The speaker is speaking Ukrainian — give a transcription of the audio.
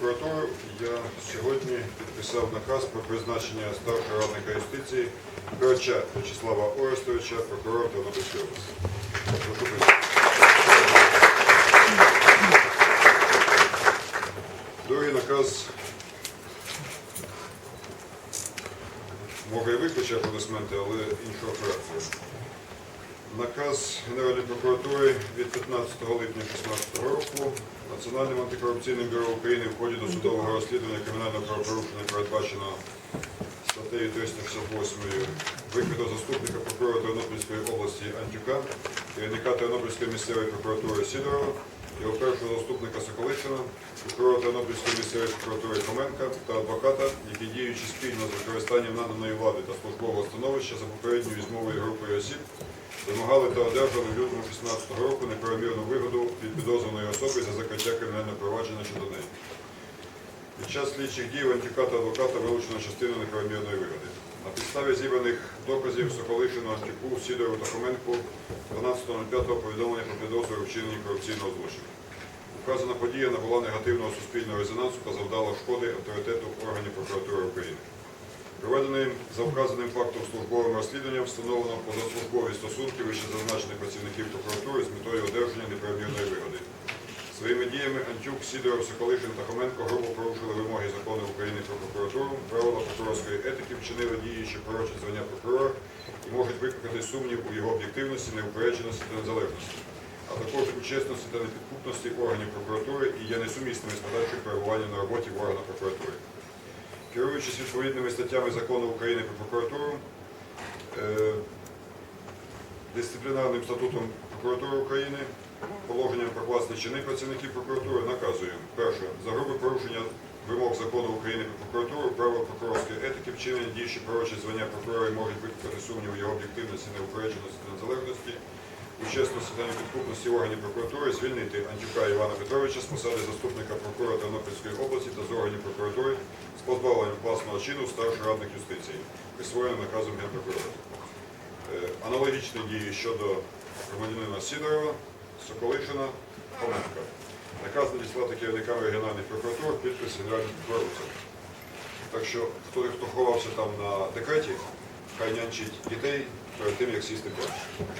прокуратуру я сьогодні підписав наказ про призначення старшого радника юстиції Грача Вячеслава Орестовича, прокурора Тернопільської області. Другий наказ може і викличе аплодисменти, але іншого характеру. Наказ Генеральної прокуратури від 15 липня 2016 року Національним антикорупційним бюро України в ході досудового розслідування кримінального правопорушення передбачено статтею 368 викрито заступника прокурора Тернопільської області Антюка, керівника Тернопільської місцевої прокуратури Сідорова, його першого заступника Соколичина, прокурора Тернопільської місцевої прокуратури Хоменка та адвоката, які діючи спільно з використанням наданої влади та службового становища за попередньою візьмовою групою осіб, вимагали та одержали в лютому 2016 року неправомірну вигоду від підозрюваної особи за закриття кримінального провадження щодо неї. Під час слідчих дій у Антюка та адвоката вилучено частину неправомірної вигоди. Підставі зібраних доказів Соколишину, Антюку, Сідору та Хоменку 12.05 повідомлення про підозру вчинення корупційного злочину. Вказана подія набула негативного суспільного резонансу та завдала шкоди авторитету органів прокуратури України. Проведеним за вказаним фактом службовим розслідуванням встановлено позаслужбові стосунки вищезазначених працівників прокуратури з метою одержання неправомірної вигоди. Своїми діями Антюк, Сідоров, Соколишин та Хоменко грубо порушили вимоги закону України про прокуратуру, правила прокурорської етики, вчинили дії, що порочать звання прокурора і можуть викликати сумнів у його об'єктивності, неупередженості та незалежності, а також у чесності та непідкупності органів прокуратури і є несумісними з подальшим перебуванням на роботі в органах прокуратури. Керуючись відповідними статтями закону України про прокуратуру, е, дисциплінарним статутом прокуратури України, положенням про власні чини працівників прокуратури наказуємо. Перше, за грубе порушення вимог закону України про прокуратуру, правил прокурорської етики, вчинення що порочать звання прокурора і можуть викликати сумнів його об'єктивності, неупередженості та незалежності, у чесності та непідкупності органів прокуратури звільнити Антюка Івана Петровича з посади заступника прокурора Тернопільської області та з органів прокуратури з позбавленням власного чину старший радник юстиції, присвоєним наказом Генпрокурора. Е, Аналогічні дії щодо громадянина Сідорова, Соколишина, Хоменка. Наказ надіслати керівникам регіональних прокуратур підпис генеральних прокурорів. Так що хто, хто ховався там на декреті, хай нянчить дітей перед тим, як сісти поруч.